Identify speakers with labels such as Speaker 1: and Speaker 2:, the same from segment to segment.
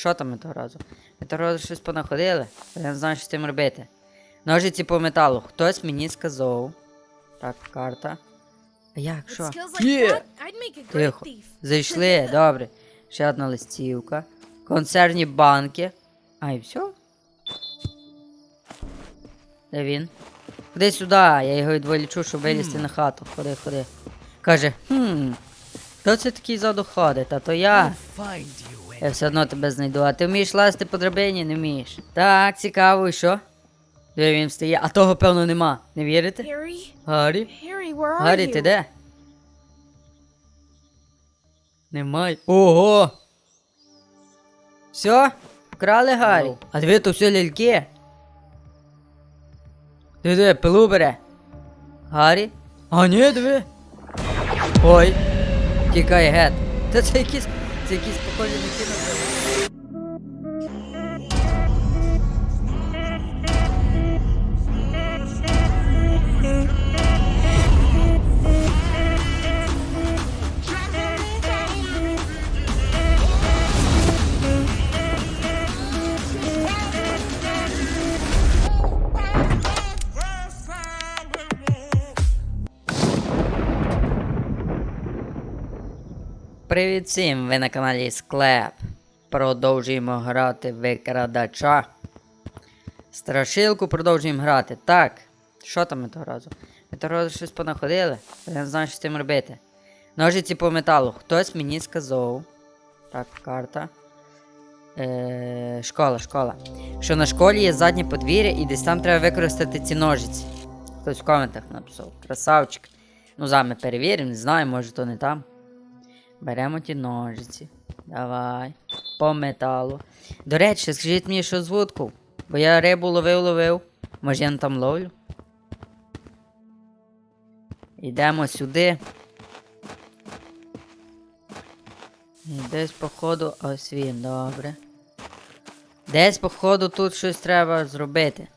Speaker 1: Що там ми того разу? Ми того разу щось понаходили, але я не знаю, що з цим робити. Ножиці по металу. Хтось мені сказав. Так, карта. А як, що? Є! Тихо. Зайшли, добре. Ще одна листівка. Консервні банки. А, і все? Де він? Ходи сюди, я його відволічу, щоб вилізти на хату. Ходи, ходи. Каже, хм. Хто це такий ззаду ходить? А то я. Я все одно тебе знайду. А ти вмієш лазити по драбині? Не вмієш. Так, цікаво, і що? Де він встає? А того, певно, нема. Не вірите?
Speaker 2: Harry?
Speaker 1: Гаррі?
Speaker 2: Are
Speaker 1: Гаррі, ти де? Немає. Ого! Все? Вкрали Гаррі? А диви, то все ляльки. Диви, диви, пилу бере. Гаррі? А ні, диви. Ой. Тікай гет. Та це якісь. Якісь похожі на кіно. Привіт всім! Ви на каналі Склеп. Продовжуємо грати викрадача. Страшилку продовжуємо грати. Так. Що там ми того разу? Ми того разу щось понаходили, я не знаю, що з цим робити. Ножиці по металу. Хтось мені сказав. Так, карта. Е, школа, школа. Що на школі є заднє подвір'я і десь там треба використати ці ножиці. Хтось в коментах написав. Красавчик. Ну, зараз ми перевіримо, не знаю, може то не там. Беремо ті ножиці. Давай. По металу. До речі, скажіть мені, що з вудку. Бо я рибу ловив, ловив. Може я не там ловлю. Йдемо сюди. І десь, походу, ось він, добре. Десь, походу, тут щось треба зробити.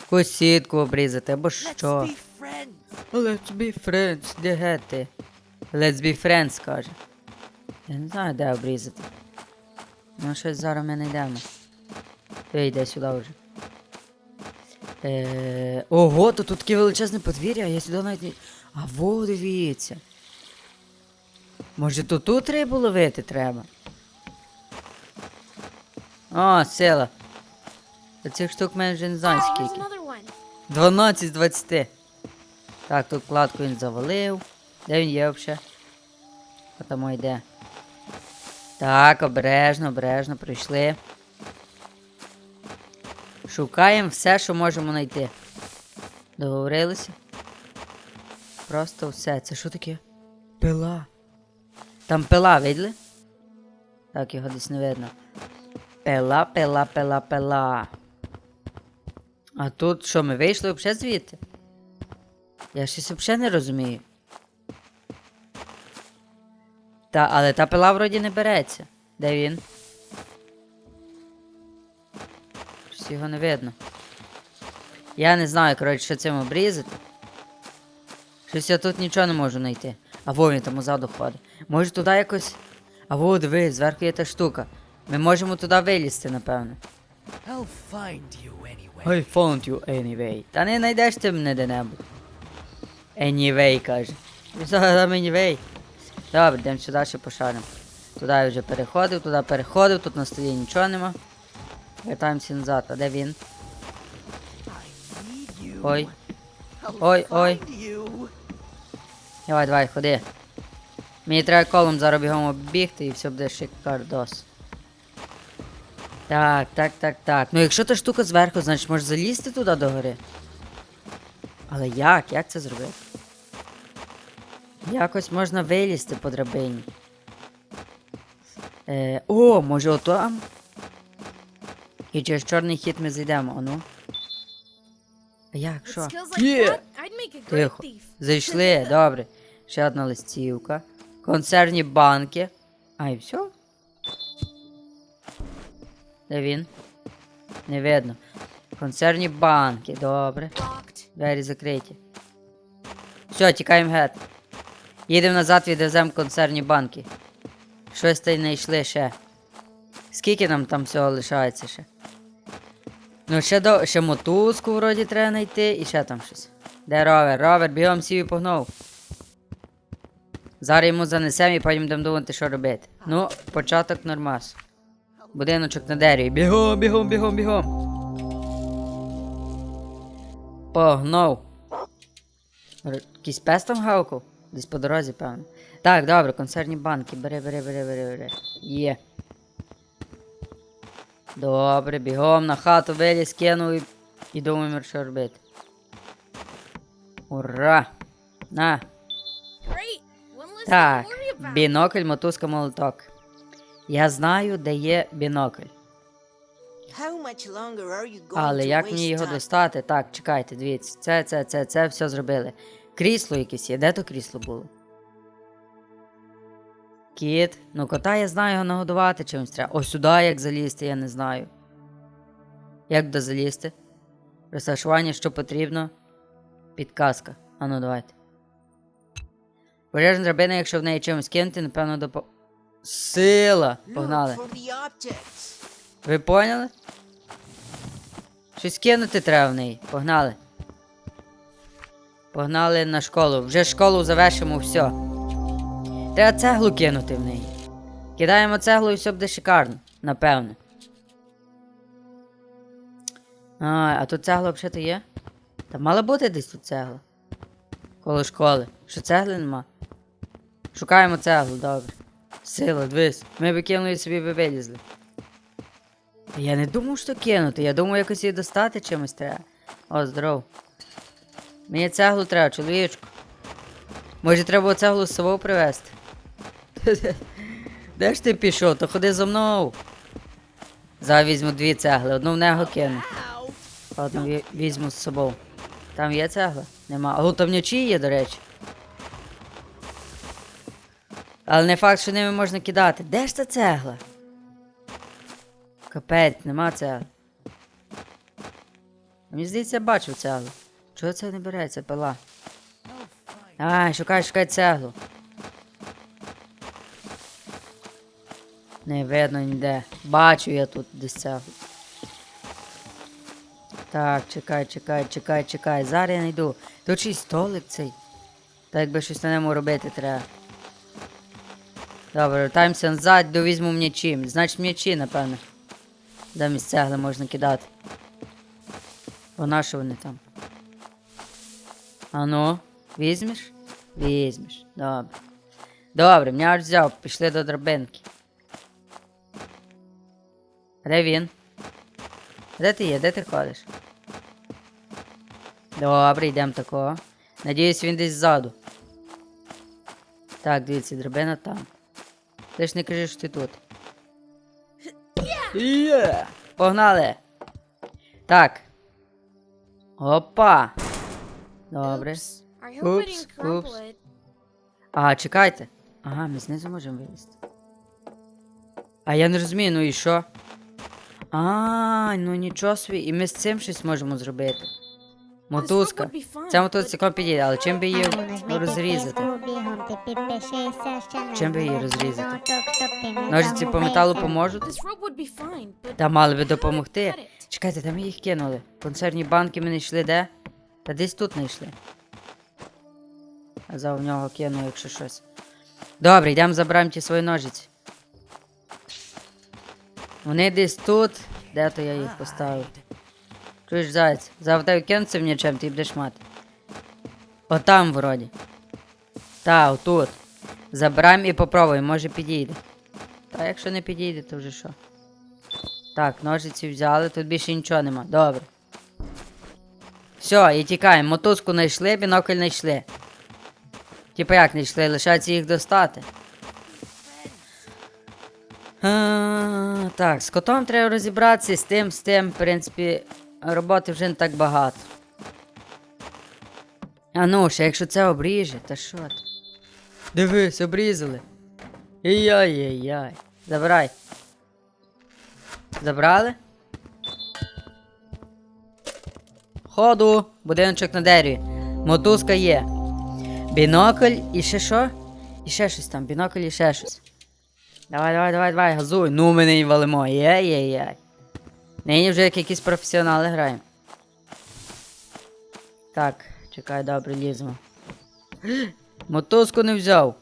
Speaker 1: Якусь сітку обрізати, або
Speaker 3: Let's
Speaker 1: що.
Speaker 3: be friends.
Speaker 1: Let's be friends, де ти? Let's be friends, каже. Я не знаю, де обрізати. Ну, щось зараз ми знайдемо. Ти йде сюди вже. Е... Ого, то тут таке величезне подвір'я, я сюди навіть не. А во, дивіться. Може то тут рибу ловити треба? О, сила. Та цих штук в мене вже не знаю скільки. 12 з 20. Так, тут кладку він завалив. Де він є взагалі? Там йде. Так, обережно, обережно прийшли. Шукаємо все, що можемо знайти. Договорилися? Просто все. Це що таке? Пила. Там пила, видели? Так, його десь не видно. Пила, пила, пила, пила. А тут що, ми вийшли взагалі звідти? Я щось взагалі не розумію. Та, але та пила вроді не береться. Де він? Щось його не видно. Я не знаю, коротше, що цим обрізати. Щось я тут нічого не можу знайти. А во він там позаду ходить. Може туди якось. А во, диви, зверху є та штука. Ми можемо туди вилізти, напевно.
Speaker 3: I'll find you anyway.
Speaker 1: I found you anyway. Та не знайдеш ти мене де-небудь. Anyway, каже. Зараз anyway. Добре, йдемо сюди ще пошаримо. Туди я вже переходив, туди переходив, тут на столі нічого нема. Вертаємося назад, а де він? Ой. Ой, ой. Давай, давай, ходи. Мені треба колом зараз бігом оббігти і все буде шикардос. Так, так, так, так. Ну якщо та штука зверху, значить можеш залізти туди догори. Але як? Як це зробити? Якось можна вилізти по драбині. Е, о, може отам? І через чорний хід ми зайдемо, а ну. А як? Що? Є! Тихо. Зайшли, добре. Ще одна листівка. Консервні банки. А і все? Де він? Не видно. Консервні банки, добре. Двері закриті. Все, тікаємо геть. Їдемо назад, відвеземо консервні банки. Щось та й знайшли ще. Скільки нам там всього лишається ще? Ну, ще, до... ще мотузку вроді треба знайти і ще там щось. Де ровер? Ровер, бігом сів і погнув. Зараз йому занесемо і потім будемо думати, що робити. Ну, початок нормас. Будиночок на дереві. Бігом, бігом, бігом, бігом. Погнав. Р- Якийсь пес там гавкав? Десь по дорозі, певно. Так, добре, консервні банки. Бери, бери, бери, бери, бери. Є. Добре, бігом на хату виліз, кинув і, і думаємо, що робити. Ура! На! Так, бінокль, мотузка, молоток. Я знаю, де є бінокль. Але як мені його достати? Так, чекайте, дивіться. Це, це, це, це все зробили. Крісло якесь є. Де то крісло було? Кіт. Ну, кота я знаю його нагодувати чимось треба. Ось сюди як залізти, я не знаю. Як до залізти? Розташування, що потрібно. Підказка. Ану, давайте. Пожежна драбина, якщо в неї чимось кинути, напевно, допо. Сила! Погнали. Ви поняли? Щось кинути треба в неї. Погнали. Погнали на школу. Вже школу завершимо, все. Треба цеглу кинути в неї. Кидаємо цеглу і все буде шикарно, напевно. А, а тут цегла взагалі є? Та мала бути десь тут цегла. Коло школи. Що цегли нема? Шукаємо цеглу, добре. Сила, дивись. Ми би кинули собі би вилізли. Я не думав, що кинути. Я думав, якось її достати чимось треба. О, здоров. Мені цеглу треба, чоловічку. Може, треба цеглу з собою привезти? Де ж ти пішов? То ходи за мною. Зараз візьму дві цегли, одну в нього кину. Одну візьму з собою. Там є цегла? Нема. А гутовнячі є, до речі. Але не факт, що ними можна кидати. Де ж та цегла? Капець, нема цегли. Мені здається, я бачив цеглу. Чого це не береться, пила? Ай, шукай, шукай цеглу. Не видно ніде. Бачу я тут десь цеглу. Так, чекай, чекай, чекай, чекай. Зараз я знайду. Тут ще й столик цей. Та якби щось на ньому робити треба. Добре, вертаємося назад, довізьму м'ячі. Значить м'ячі, напевно. Замість цегли можна кидати. Вона що вони там? Ану, візьмеш? Візьмеш. Добре. Добре, м'яч взяв, пішли до драбинки. Де він? Де ти є? Де ти ходиш? Добре, йдемо такого. Надіюсь, він десь ззаду. Так, дивіться, драбина там. Ти ж не кажи, що ти тут. Є! Погнали! Так. Опа! Добре.
Speaker 2: Oops. it.
Speaker 1: А, чекайте. Ага, ми знизу можемо вилізти. А я не розумію, ну і що? А, ну нічого собі, і ми з цим щось можемо зробити. Мотузка. Ця мотузка підійде, але чим би її розрізати? Чим би її розрізати? Ножиці по металу поможуть? Та мали би допомогти. Чекайте, там ми їх кинули. Консервні банки ми не йшли де? Та десь тут не йшли. А в нього кину, якщо щось. Добре, йдемо забираємо ті свої ножиці. Вони десь тут. Де то я їх поставив? Чуєш, заяць? Завтра кинуться м'ячем, ти будеш мати. Отам вроді. Та, отут. Забираємо і попробуємо, може підійде. Та якщо не підійде, то вже що? Так, ножиці взяли, тут більше нічого нема. Добре. Все, і тікаємо. Мотузку знайшли, бінокль знайшли. Типа як знайшли, лишається їх достати. А, так, з котом треба розібратися, з тим, з тим, в принципі, роботи вже не так багато. А ну, ще якщо це обріже, та що ти? Дивись, обрізали. Яй-яй-яй. Забирай. Забрали? Ходу, будиночок на дереві. Мотузка є. Бінокль і ще що? І ще щось там, бінокль і ще щось. Давай, давай, давай, давай, газуй. Ну, ми нині валимо. Є-є-є. Нині вже як якісь професіонали граємо. Так, чекай, добре, ліземо. Мотузку не взяв.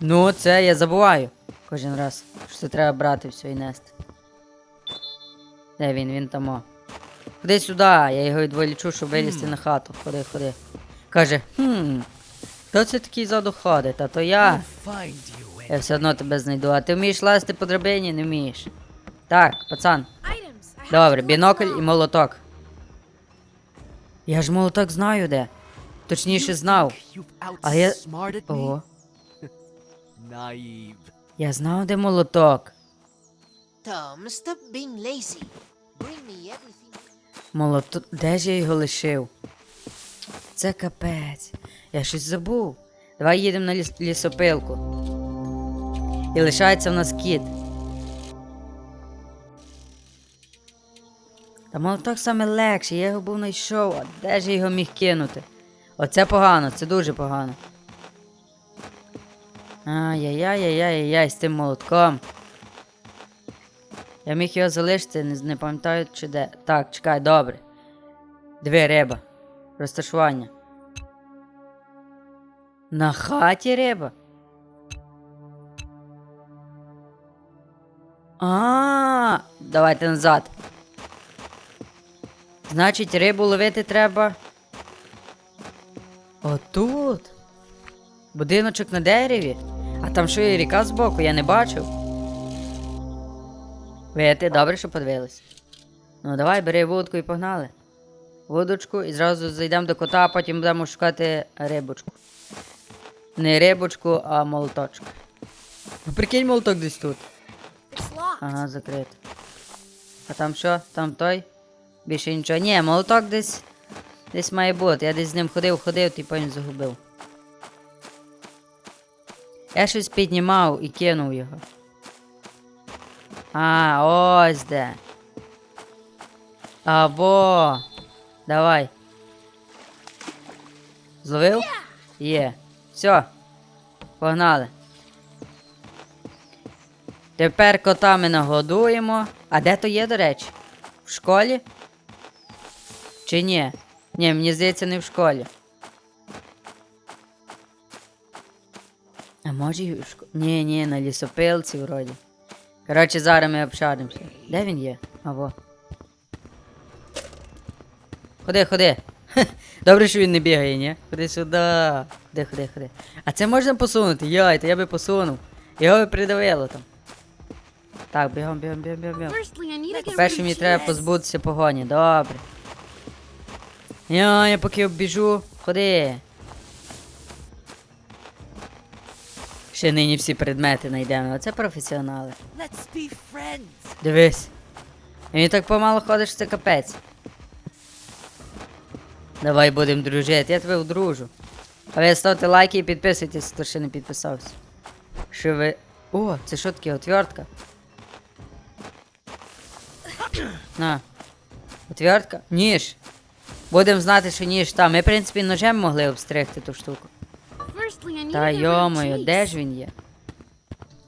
Speaker 1: Ну, це я забуваю. Кожен раз. Що це треба брати все і нести. Де він? Він там. Ходи сюди, я його відволічу, щоб вилізти на хату. Ходи, ходи. Каже, хм. Хто це такий ззаду ходить? Та то я. Я все одно тебе знайду. А ти вмієш лазити по драбині? Не вмієш. Так, пацан. Добре, бінокль і молоток. Я ж молоток знаю де. Точніше знав. А я-? Ого. Я знав, де молоток.
Speaker 4: Tom, stop being lazy.
Speaker 1: Молоток. Де ж я його лишив? Це капець. Я щось забув. Давай їдемо на ліс- лісопилку. І лишається в нас кіт. Та молоток саме легший, я його був знайшов, а де ж я його міг кинути? Оце погано, це дуже погано. Ай-яй-яй-яй-яй-яй з тим молотком. Я міг його залишити, не, не пам'ятаю чи де. Так, чекай, добре. Диви, риба. Розташування. На хаті риба. А, давайте назад. Значить, рибу ловити треба. Отут. Будиночок на дереві. А там що є ріка збоку, я не бачив. Ви добре, що подивились? Ну давай, бери вудку і погнали. Вудочку і зразу зайдемо до кота, а потім будемо шукати рибочку. Не рибочку, а молоточок. Ну прикинь молоток десь тут. Ага, закрито. А там що? Там той? Більше нічого. Ні, молоток десь. Десь має бути. Я десь з ним ходив, ходив, і потім загубив. Я щось піднімав і кинув його. А, ось де. Або. Давай. Зловив? Є. Все. Погнали. Тепер кота ми нагодуємо. А де то є, до речі? В школі? Чи ні? Ні, мені здається, не в школі. А може і в школі? Ні, ні, на лісопилці вроді. Коротше, зараз ми обшаримося. Де він є? А во. Ходи, ходи. Добре, що він не бігає, ні? Ходи сюди. Ходи, ходи, ходи. А це можна посунути? Йой, то я би посунув. Його би придавило там. Так, бігом, бігом, бігом, бігом, Перше мені треба позбутися погоні, добре. Я, я поки обіжу, ходи. Ще нині всі предмети знайдемо, оце професіонали.
Speaker 3: Let's be friends.
Speaker 1: Дивись. Він так помало ходиш, це капець. Давай будемо дружити, я тебе вдружу. А ви ставте лайки і підписуйтесь, хто ще не підписався. Що ви. О, це що таке отвертка? На. Отвертка? Ніж. Будемо знати, що ніж там. Ми, в принципі, ножем могли обстригти ту штуку. Та йомою, де ж він є?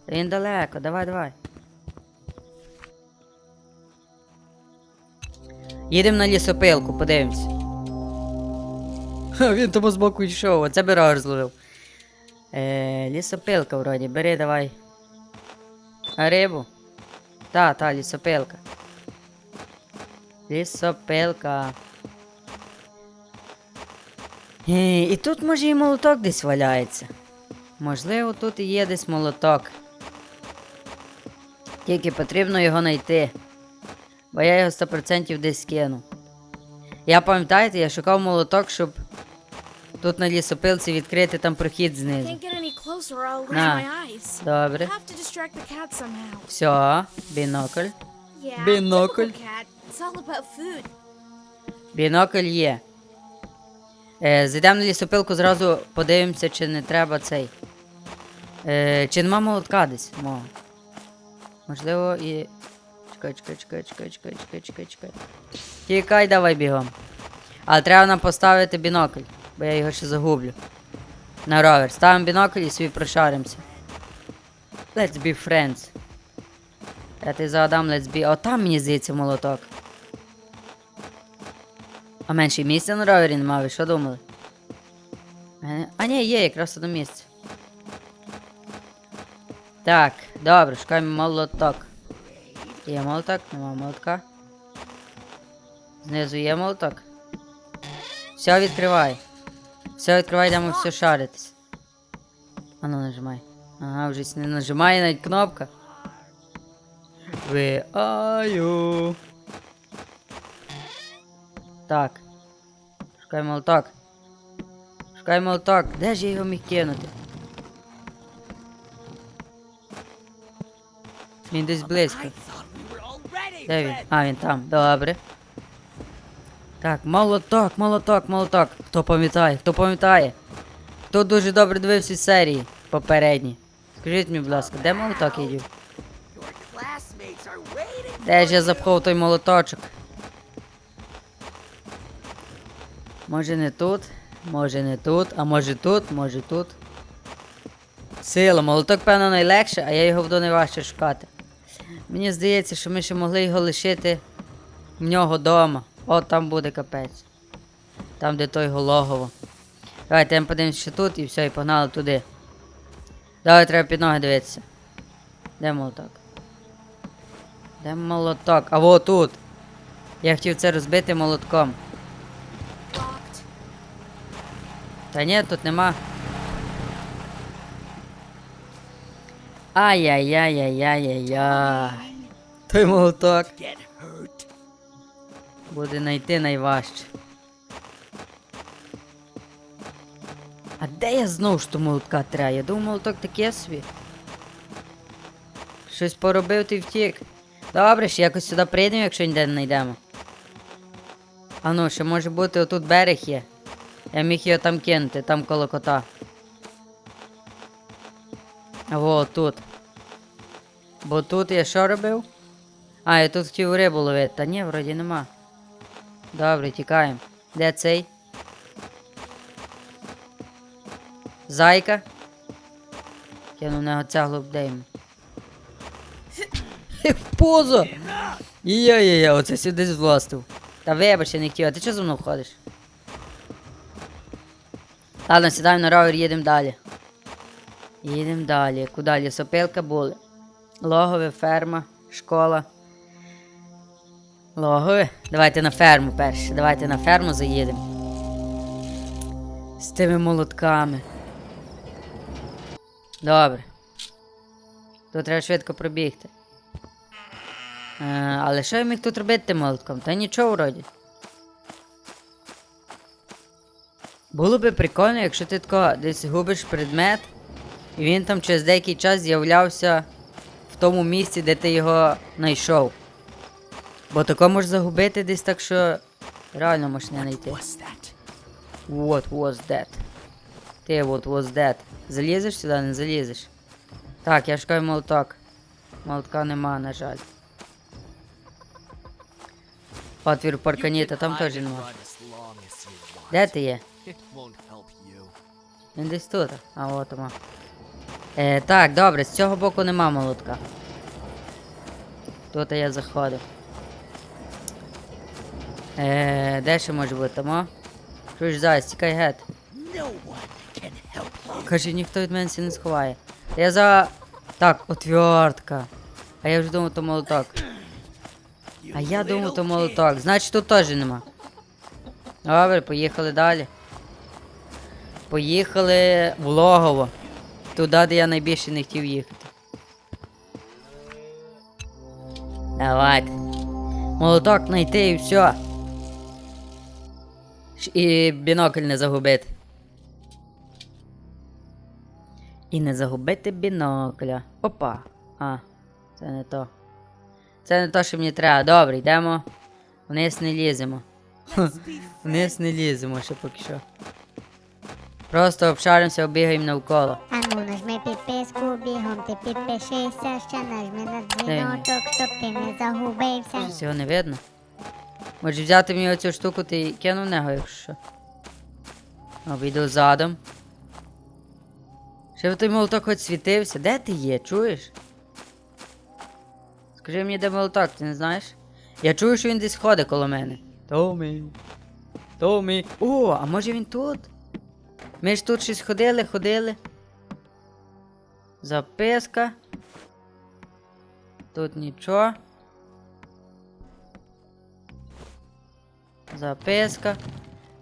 Speaker 1: Та він далеко, давай, давай. Їдемо на лісопилку, подивимось. Ха, він тому збоку йшов, оце би рогер зловив. Е, лісопилка вроді, бери давай. А рибу? Та, та, лісопилка. Лісопилка. Е, і тут може і молоток десь валяється. Можливо, тут і є десь молоток. Тільки потрібно його знайти. Бо я його 100% десь кину. Я пам'ятаєте, я шукав молоток, щоб тут на лісопилці відкрити там прохід знизу.
Speaker 2: Eyes.
Speaker 1: Добре. Все, бінокль.
Speaker 2: Food.
Speaker 1: Бінокль є. Е, зайдемо на лісопилку, зразу подивимося, чи не треба цей. Е, чи нема молотка десь? Мого. Можливо, і. Чекай, чекай, чекай, чекай, чекай, чекай, чекай, чекай. Тікай, давай бігом. Але треба нам поставити бінокль, бо я його ще загублю. На ровер. Ставимо бінокль і собі прошаримося. Let's be friends. Я ти задам let's be. О, там мені здається молоток. А менше місця на ровері немає, ви що думали? А ні, є якраз одне місце. Так, добре, шукаємо молоток. Є молоток, нема молотка. Знизу є молоток. Все відкривай. Все відкривай, йдемо все шаритись. А ну нажимай. Ага, вже не нажимає навіть кнопка. Ви аю. Так. Шукай молоток. Шукай молоток. Де ж я його міг кинути? Він десь близько. Де він? А, він там. Добре. Так, молоток, молоток, молоток. Хто пам'ятає? Хто пам'ятає? Хто дуже добре дивився серії попередні? Скажіть мені, будь ласка, де молоток я дів? Де ж я запхав той молоточок? Може не тут, може не тут, а може тут, може тут. Сила, молоток, певно, найлегше, а я його буду найважче шукати. Мені здається, що ми ще могли його лишити в нього вдома. О, там буде капець. Там, де той логово. Давайте я подивимось ще тут і все, і погнали туди. Давай треба під ноги дивитися. Де молоток? Де молоток? А во тут. Я хотів це розбити молотком. Та ні, тут нема. Ай-яй-яй-яй-яй-яй. Той молоток буде знайти найважче. А де я знову ж то молотка треба? Я думав, молоток таке собі. Щось поробив ти втік. Добре, ще якось сюди прийдемо, якщо ніде не знайдемо. А ну, ще може бути отут берег є. Я міг його там кинути, там коло кота. Во тут. Бо тут я що робив? А, я тут хотів рибу ловити. Та ні, вроді нема. Добре, тікаємо. Де цей? Зайка. Кину в нього цеглу бдеймо. В позу! Йо-йо-йо, оце сюди злостив. Та вибач, я не хотів, а ти чого за мною ходиш? Ладно, сідаємо на ровер, їдемо далі. Їдемо далі. Куди лісопилка були? Логове, ферма, школа. Логове? Давайте на ферму перше. Давайте на ферму заїдемо. З тими молотками. Добре. Тут треба швидко пробігти. Е, але що я міг тут робити молотком? Та нічого вроді. Було би прикольно, якщо ти тако десь губиш предмет, і він там через деякий час з'являвся в тому місці, де ти його знайшов. Бо тако можеш загубити десь так, що реально можеш не знайти. What was that? Ти what was that? Залізеш сюди, не залізеш. Так, я шукаю молоток. Молотка нема, на жаль. Отвір паркані, та там теж нема. Де ти є?
Speaker 3: It won't help you.
Speaker 1: Він десь тут. А от нема. Е, так, добре, з цього боку нема молотка. Тут я заходив. Е, де ще може бути, тамо? Чуєш зараз, тікай
Speaker 3: you.
Speaker 1: Каже, ніхто від мене не сховає. Та Я за. Так, отвертка. А я вже думав, то молоток. А я думав, то молоток. Значить тут теж нема. Добре, поїхали далі. Поїхали в логово. Туди, де я найбільше не хотів їхати. Давайте. Молоток знайти і все. І бінокль не загубити. І не загубити бінокля. Опа. А, це не то. Це не то, що мені треба. Добре, йдемо. Вниз не ліземо. Вниз не ліземо ще поки що. Просто обшаримося, обігаємо навколо.
Speaker 5: А ну нажми підписку, бігом ти підпишися, ще нажми на дзвіночок, щоб ти не загубився.
Speaker 1: Щось його не видно. Може взяти мені оцю штуку, ти кину в нього, якщо що. Обійду задом. Щоб той молоток хоч світився. Де ти є, чуєш? Скажи мені, де молоток, ти не знаєш? Я чую, що він десь ходить коло мене. Томі. Томі. О, а може він тут? Ми ж тут щось ходили, ходили. Записка. Тут нічого. Записка.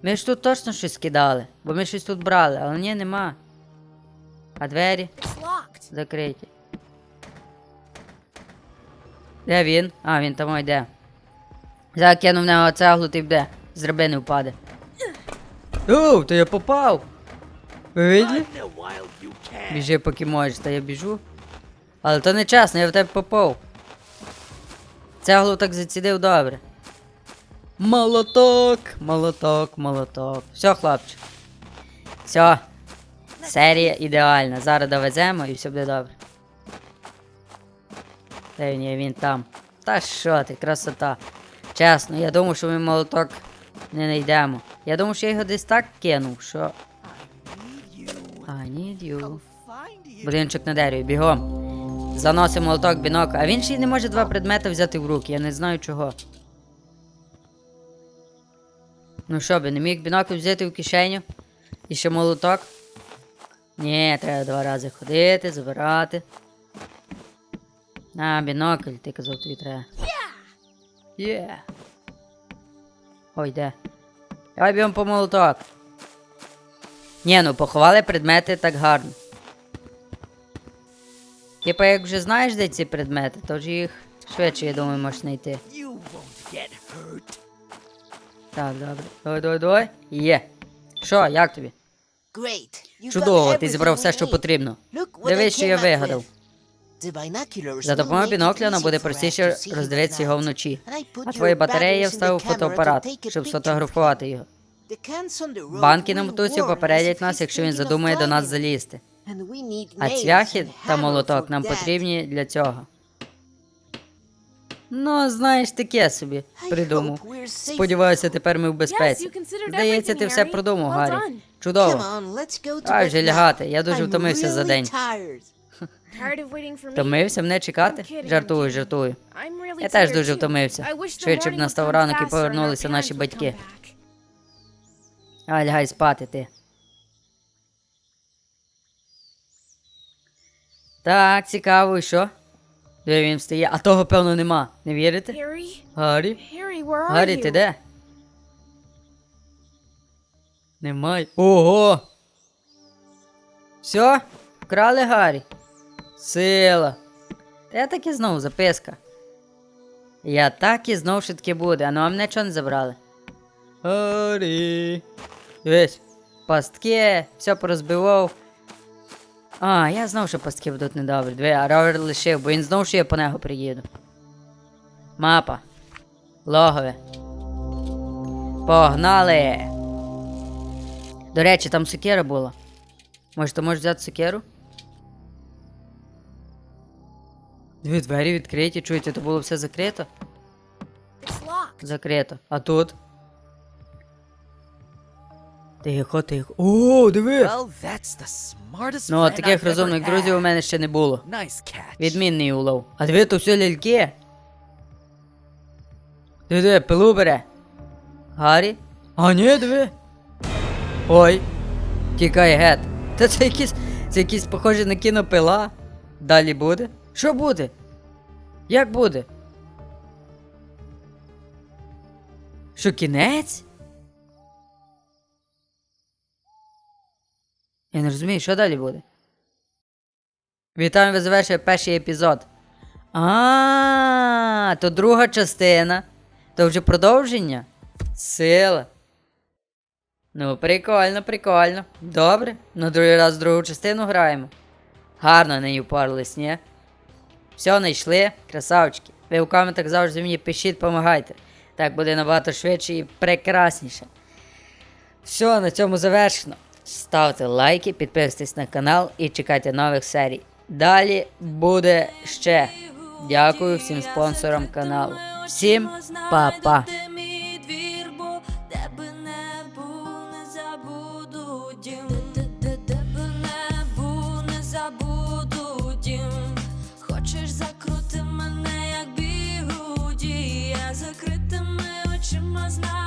Speaker 1: Ми ж тут точно щось кидали, бо ми щось тут брали, але ні, нема. А двері закриті. Де він? А, він там йде. Закинув в нього цеглу, ти буде. З драбини впаде. Оу, то я попав! Ви виділи? Біжи, поки можеш, та я біжу. Але то не чесно, я в тебе попав. Цеглу так зацідив добре. Молоток, молоток, молоток. Все, хлопче. Все. Серія ідеальна. Зараз довеземо і все буде добре. Він є, він там. Та що ти, красота. Чесно, я думав, що ми молоток не знайдемо. Я думав, що я його десь так кинув, що. I need you. Будиночок на дереві, бігом. Заносимо молоток, бінокль. А він ще й не може два предмети взяти в руки, я не знаю чого. Ну що би, не міг бінокль взяти в кишеню? І ще молоток? Ні, треба два рази ходити, забирати. А, бінокль, ти казав, тобі треба. Є. Ой, де? Давай бігом по молоток. Ні, ну поховали предмети так гарно. Типа, як вже знаєш, де ці предмети, то вже їх швидше, я думаю, можеш знайти. Так, добре. Давай, давай, давай. Є. Що, як тобі?
Speaker 4: Great.
Speaker 1: Чудово, ти зібрав все, що потрібно. Дивись, що я вигадав. За допомогою бінокля нам буде простіше роздивитися його вночі. А твої батареї я вставив фотоапарат, щоб сфотографувати його. Банки на
Speaker 4: us
Speaker 1: попередять нас, якщо він задумає до нас залізти. А цвяхи та молоток нам потрібні для цього. Ну, знаєш, таке собі придумав. Сподіваюся, тепер ми в безпеці. Здається, ти все продумав, Гаррі. Чудово.
Speaker 4: Bed
Speaker 1: вже лягати, я дуже втомився за день. Втомився мене чекати? Жартую, жартую. Я теж дуже втомився. Швидше б настав ранок і повернулися наші батьки. А лягай спати ти. Так, цікаво, і що? Де він встає? А того, певно, нема. Не вірите? Гаррі?
Speaker 2: Are
Speaker 1: Гаррі, ти де? Немає. Ого! Все? Вкрали Гаррі? Сила. Та я так і знов, записка. Я так і знов, що таке буде, а ну а мене чого не забрали? Гаррі. Дивись, пастки, все порозбивав. А, я знав, що пастки будуть недобрі. Диви, а ровер лишив, бо він знов, що я по нього приїду. Мапа. Логове. Погнали! До речі, там сокира була. Може, ти можеш взяти сокиру? Дві двері відкриті, чуєте, то було все закрито? Закрито. А тут? Тихо, тихо. О, диви!
Speaker 3: Well, that's the smartest
Speaker 1: Ну, от таких розумних друзів у мене ще не було.
Speaker 3: Nice.
Speaker 1: Відмінний улов. А диви, то все ляльки. Диви, диви, пилу бере. Гаррі? А ні, диви. Ой. Тікай гет. Та це якісь. Це якісь похоже на кінопила. Далі буде? Що буде? Як буде? Що кінець? Я не розумію, що далі буде. Вітаю, ви завершили перший епізод. А, то друга частина. То вже продовження. Сила. Ну, прикольно, прикольно. Добре. На другий раз другу частину граємо. Гарно на неї впарились, ні? Все, знайшли, красавчики. Ви у коментах завжди мені пишіть, помагайте. Так буде набагато швидше і прекрасніше. Все, на цьому завершено ставте лайки, підписуйтесь на канал і чекайте нових серій. Далі буде ще. Дякую всім спонсорам каналу. Всім па-па!
Speaker 6: Закрути мене, як бігуді, я закритими очима знаю.